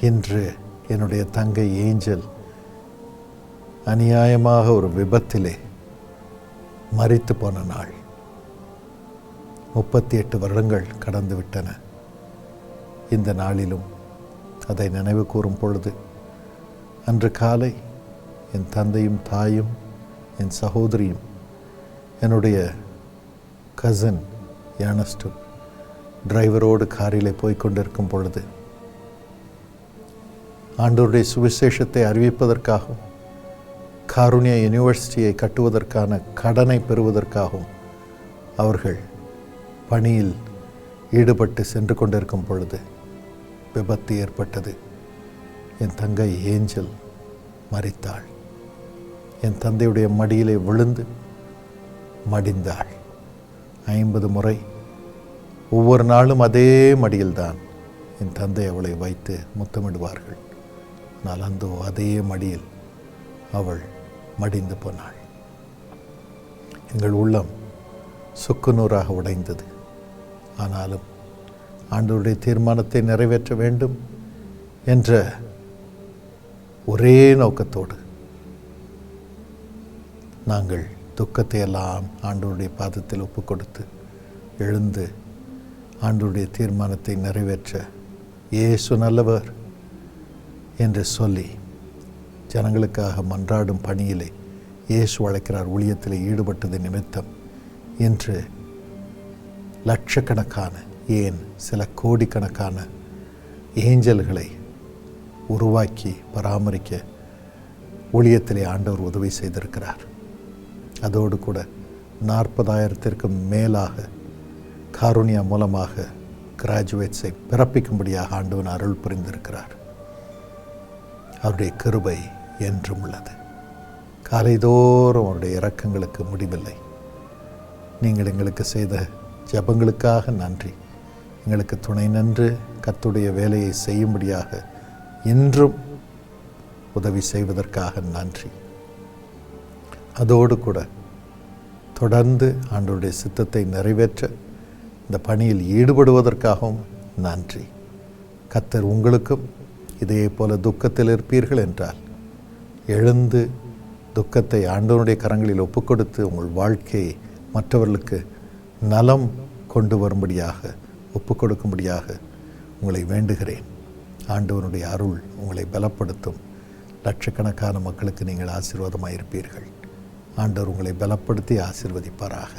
இன்று என்னுடைய தங்கை ஏஞ்சல் அநியாயமாக ஒரு விபத்திலே மறித்து போன நாள். முப்பத்தி எட்டு வருடங்கள் கடந்து விட்டன. இந்த நாளிலும் அதை நினைவு கூறும் பொழுது அன்று காலை என் தந்தையும் தாயும் என் சகோதரியும் என்னுடைய கசின் யானஸ்டும் டிரைவரோடு காரிலே போய்க்கொண்டிருக்கும் பொழுது ஆண்டோருடைய சுவிசேஷத்தை அறிவிப்பதற்காகவும் காருண்யா யூனிவர்சிட்டியை கட்டுவதற்கான கடனை பெறுவதற்காகவும் அவர்கள் பணியில் ஈடுபட்டு சென்று கொண்டிருக்கும் பொழுது விபத்து ஏற்பட்டது. என் தங்கை ஏஞ்சல் மறித்தாள் என் தந்தையுடைய மடியிலே விழுந்து மடிந்தாள். ஐம்பது முறை ஒவ்வொரு நாளும் அதே மடியில்தான் என் தந்தை அவளை வைத்து முத்தமிடுவார்கள். ஆனால் அந்த அதே மடியில் அவள் மடிந்து போனாள். எங்கள் உள்ளம் சுக்குநூறாக உடைந்தது. ஆனாலும் ஆண்டவருடைய தீர்மானத்தை நிறைவேற்ற வேண்டும் என்ற ஒரே நோக்கத்தோடு நாங்கள் துக்கத்தை எல்லாம் ஆண்டோருடைய பாதத்தில் ஒப்பு கொடுத்து எழுந்து ஆண்டோருடைய தீர்மானத்தை நிறைவேற்ற இயேசு நல்லவர். என்று சொல்லி ஜனங்களுக்காக மன்றாடும் பணியிலே இயேசு அழைக்கிறார். ஊழியத்தில் ஈடுபட்டது நிமித்தம் இன்று லட்சக்கணக்கான ஏன் சில கோடிக்கணக்கான ஏஞ்சல்களை உருவாக்கி பராமரிக்க ஊழியத்திலே ஆண்டவர் உதவி செய்திருக்கிறார். அதோடு கூட நாற்பதாயிரத்திற்கும் மேலாக காருணியா மூலமாக கிராஜுவேட்ஸை பிறப்பிக்கும்படியாக ஆண்டவன் அருள் புரிந்திருக்கிறார். அவருடைய கிருபை என்றும் உள்ளது. காலைதோறும் அவருடைய இரக்கங்களுக்கு முடிவில்லை. நீங்கள் எங்களுக்கு செய்த ஜபங்களுக்காக நன்றி. எங்களுக்கு துணை நின்று கத்துடைய வேலையை செய்யும்படியாக இன்றும் உதவி செய்வதற்காக நன்றி. அதோடு கூட தொடர்ந்து ஆண்டவருடைய சித்தத்தை நிறைவேற்ற இந்த பணியில் ஈடுபடுவதற்காகவும் நன்றி. கத்தர் உங்களுக்கும் இதே போல துக்கத்தில் இருப்பீர்கள் என்றால் எழுந்து துக்கத்தை ஆண்டவனுடைய கரங்களில் ஒப்புக்கொடுத்து உங்கள் வாழ்க்கையை மற்றவர்களுக்கு நலம் கொண்டு வரும்படியாக ஒப்புக்கொடுக்கும்படியாக உங்களை வேண்டுகிறேன். ஆண்டவனுடைய அருள் உங்களை பலப்படுத்தும். லட்சக்கணக்கான மக்களுக்கு நீங்கள் ஆசீர்வாதமாக இருப்பீர்கள் ஆண்டவர் உங்களை பலப்படுத்தி ஆசீர்வதிப்பாராக.